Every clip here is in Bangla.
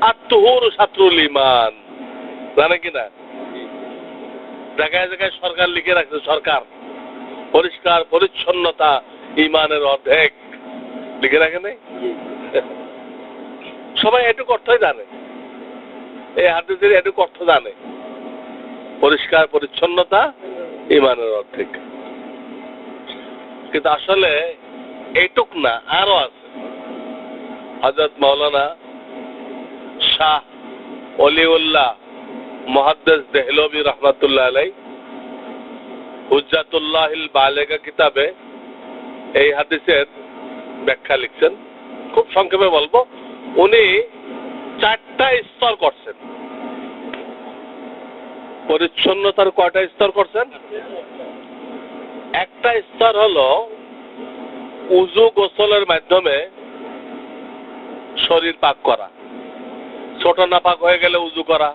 আত্মহুর ছাত্রুল ইমান। জানে কিনা জায়গায় জায়গায় সরকার লিখে রাখছে, সরকার। পরিষ্কার, পরিচ্ছন্নতা, ইমানের অর্ধেক। লিখে রাখে নাই? সবাই এটুকু অর্থই জানে। এই হাদিসের এটুকু অর্থ জানে। পরিষ্কার, পরিচ্ছন্নতা, ইমানের অর্ধেক। কিন্তু আসলে এইটুক না, আরও আছে। হজরত মৌলানা শাহ অলিউল্লাহ মহাদ্দেস দেহলবি আলাই, হুজ্জাতুল্লাহিল বালেগা কিতাবে এই হাদিসের ব্যাখ্যা লিখছেন। খুব সংক্ষেপে বলব, উনি চারটা স্তর করছেন। পরিচ্ছন্নতার কয়টা স্তর করছেন? একটা স্তর হলো উজু গোসলের মাধ্যমে শরীর পাক করা। ছোট নাপাক হয়ে গেলে উজু করা,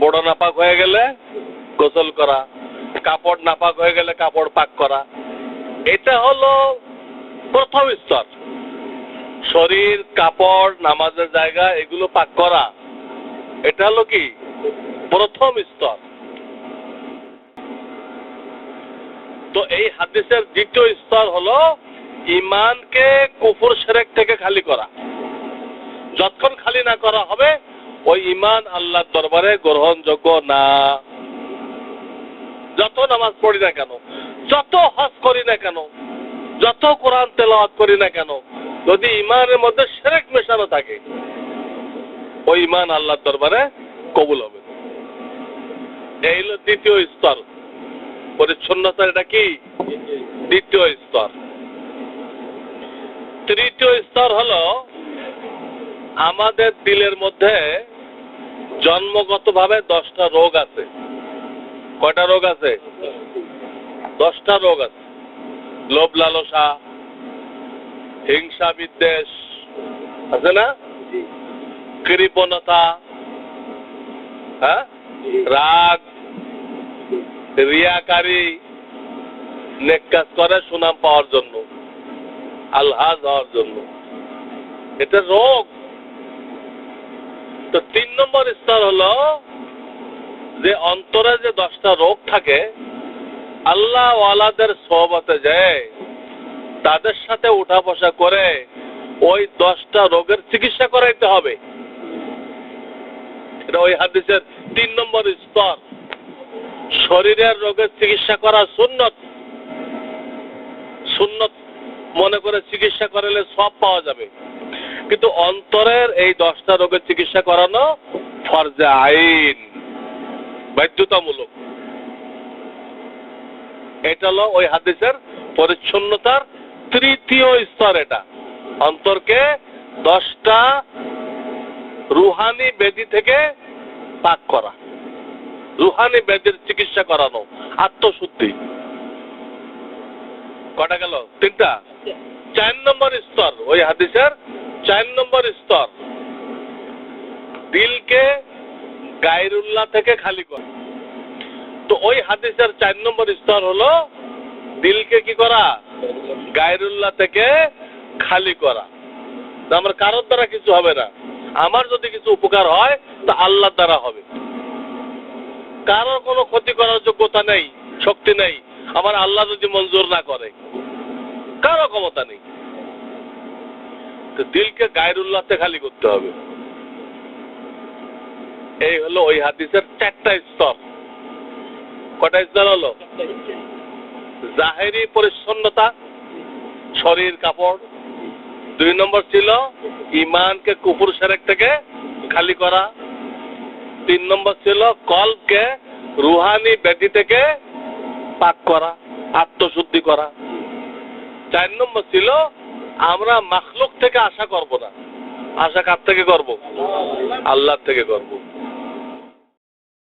বড় নাপাক হয়ে গেলে গোসল করা, কাপড় নাপাক হয়ে গেলে কাপড় পাক করা। এটা হলো প্রথম স্তর। শরীর, কাপড়, নামাজের জায়গা, এগুলো পাক করা। এটা হলো কি? প্রথম স্তর। তো এই হাদিসের দ্বিতীয় স্তর হলো ইমানকে কুফুর সেরেক থেকে খালি করা। যতক্ষণ খালি না করা হবে, ওই ইমান আল্লাহর দরবারে গ্রহণযোগ্য না। যত নামাজ পড়ি না কেন, যত হজ করি না কেন, যত কোরআন তেলাওয়াত করি না কেন, যদি ইমানের মধ্যে সেরেক মেশানো থাকে, ওই ইমান আল্লাহর দরবারে কবুল হবে। এই হলো দ্বিতীয় স্তর। পরিচ্ছন্নতার এটা কি? দ্বিতীয় স্তর। তৃতীয় স্তর হলো আমাদের দিলের মধ্যে জন্মগতভাবে দশটা রোগ আছে। কয়টা রোগ আছে? দশটা রোগ আছে। লোভ লালসা হিংসা বিদ্বেষ আছে না? কৃপণতা হ্যাঁ? রাগ রিয়াকারী নেক কাজ করে সুনাম পাওয়ার জন্য আলহাজ হওয়ার জন্য। এটা রোগ। তো তিন নম্বর স্তর হলো যে অন্তরে যে দশটা রোগ থাকে, আল্লাহ ওয়ালাদের সহবতে যায়, তাদের সাথে উঠা বসা করে ওই দশটা রোগের চিকিৎসা করাইতে হবে। এটা ওই হাদিসের তিন নম্বর স্তর। শরীরের রোগের চিকিৎসা করা সুন্নত। সুন্নত মনে করে চিকিৎসা করালে সব পাওয়া যাবে। কিন্তু অন্তরের এই দশটা রোগের চিকিৎসা করানো ফরজে আইন, বাধ্যতামূলক। এটা হলো ওই হাদিসের পরিচ্ছন্নতার তৃতীয় স্তর এটা। অন্তরকে দশটা রুহানি বেদি থেকে পাক করা। রুহানি বেদির চিকিৎসা করানো, আত্মশুদ্ধি। কটা গেল? তিনটা? চার নম্বর স্তর, ওই হাদিসের চার নম্বর স্তর। দিলকে গায়রুল্লাহ থেকে খালি করা। তো ওই হাদিসের চার নম্বর স্তর হলো দিলকে কি করা? গায়রুল্লাহ থেকে খালি করা। আমার কারোর দ্বারা কিছু হবে না। আমার যদি কিছু উপকার হয়, তা আল্লাহ দ্বারা হবে। কারোর কোনো ক্ষতি করার যোগ্যতা নেই, শক্তি নেই। আমার আল্লাহ যদি মঞ্জুর না করে, কারও ক্ষমতা নেই। তো দিলকে গায়রুল্লাহতে খালি করতে হবে। এই হলো ওই হাদিসের চারটা স্তর। কটা স্তর হলো? জাহেরি পরিচ্ছন্নতা, শরীর কাপড়। দুই নম্বর ছিল ইমানকে কুপুর সেরেক থেকে খালি করা। তিন নম্বর ছিল কলকে রুহানি ব্যাধি থেকে পাক করা, আত্মশুদ্ধি করা। চার নম্বর ছিল আমরা মাখলুক থেকে আশা করব না। আশা কার থেকে করব? আল্লাহ থেকে করব।